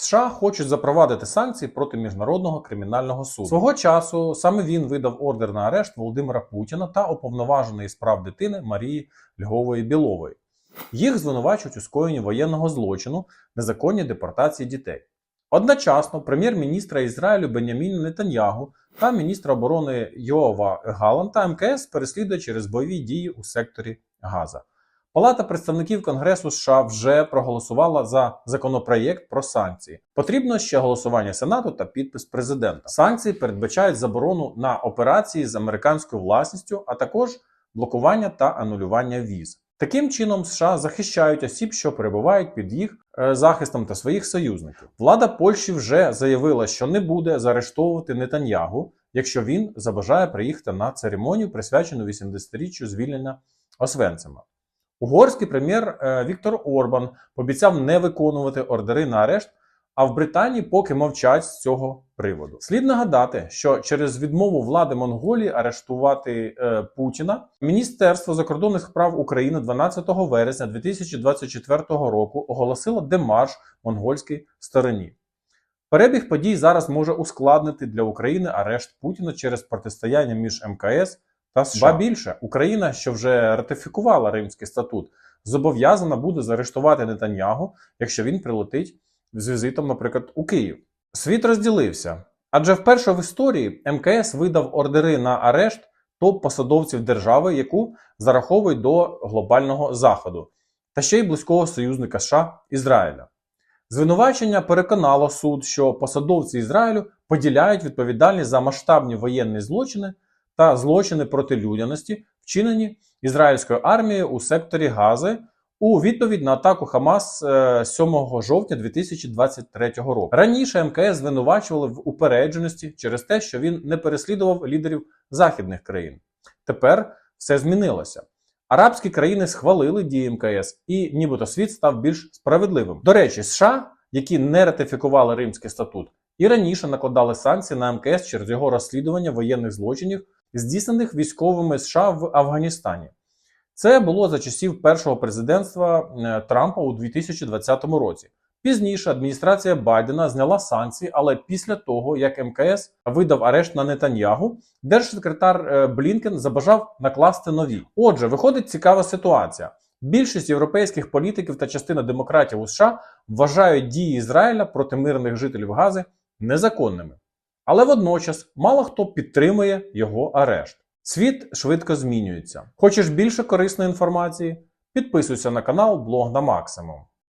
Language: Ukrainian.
США хочуть запровадити санкції проти міжнародного кримінального суду. Свого часу саме він видав ордер на арешт Володимира Путіна та уповноваженої з прав дитини Марії Льгової Білової. Їх звинувачують у скоєнні воєнного злочину, незаконній депортації дітей. Одночасно прем'єр-міністра Ізраїлю Беняміна Нетаньягу та міністра оборони Йоава Галанта МКС переслідує через бойові дії у секторі Газа. Палата представників Конгресу США вже проголосувала за законопроєкт про санкції. Потрібно ще голосування Сенату та підпис президента. Санкції передбачають заборону на операції з американською власністю, а також блокування та анулювання віз. Таким чином, США захищають осіб, що перебувають під їх е, захистом та своїх союзників. Влада Польщі вже заявила, що не буде заарештовувати Нетаньягу, якщо він забажає приїхати на церемонію, присвячену 80-річчю звільнення Освенцима. Угорський прем'єр е, Віктор Орбан пообіцяв не виконувати ордери на арешт, а в Британії поки мовчать з цього приводу. Слід нагадати, що через відмову влади Монголії арештувати е, Путіна Міністерство закордонних справ України 12 вересня 2024 року оголосило демарш монгольській стороні. Перебіг подій зараз може ускладнити для України арешт Путіна через протистояння між МКС та. Ба більше Україна, що вже ратифікувала Римський статут, зобов'язана буде заарештувати Нетаньягу, якщо він прилетить з візитом, наприклад, у Київ. Світ розділився, адже вперше в історії МКС видав ордери на арешт топ-посадовців держави, яку зараховують до глобального заходу, та ще й близького союзника США Ізраїля. Звинувачення переконало суд, що посадовці Ізраїлю поділяють відповідальність за масштабні воєнні злочини та злочини проти людяності, вчинені ізраїльською армією у секторі Гази у відповідь на атаку Хамас е, 7 жовтня 2023 року. Раніше МКС звинувачували в упередженості через те, що він не переслідував лідерів західних країн. Тепер все змінилося. Арабські країни схвалили дії МКС, і нібито світ став більш справедливим. До речі, США, які не ратифікували Римський статут, і раніше накладали санкції на МКС через його розслідування воєнних злочинів, здійснених військовими США в Афганістані. Це було за часів першого президентства е, Трампа у 2020 році. Пізніше адміністрація Байдена зняла санкції, але після того, як МКС видав арешт на Нетаньягу, держсекретар е, Блінкен забажав накласти нові. Отже, виходить цікава ситуація. Більшість європейських політиків та частина демократів у США вважають дії Ізраїля проти мирних жителів Гази незаконними. Але водночас мало хто підтримує його арешт. Світ швидко змінюється. Хочеш більше корисної інформації? Підписуйся на канал Блог на максимум.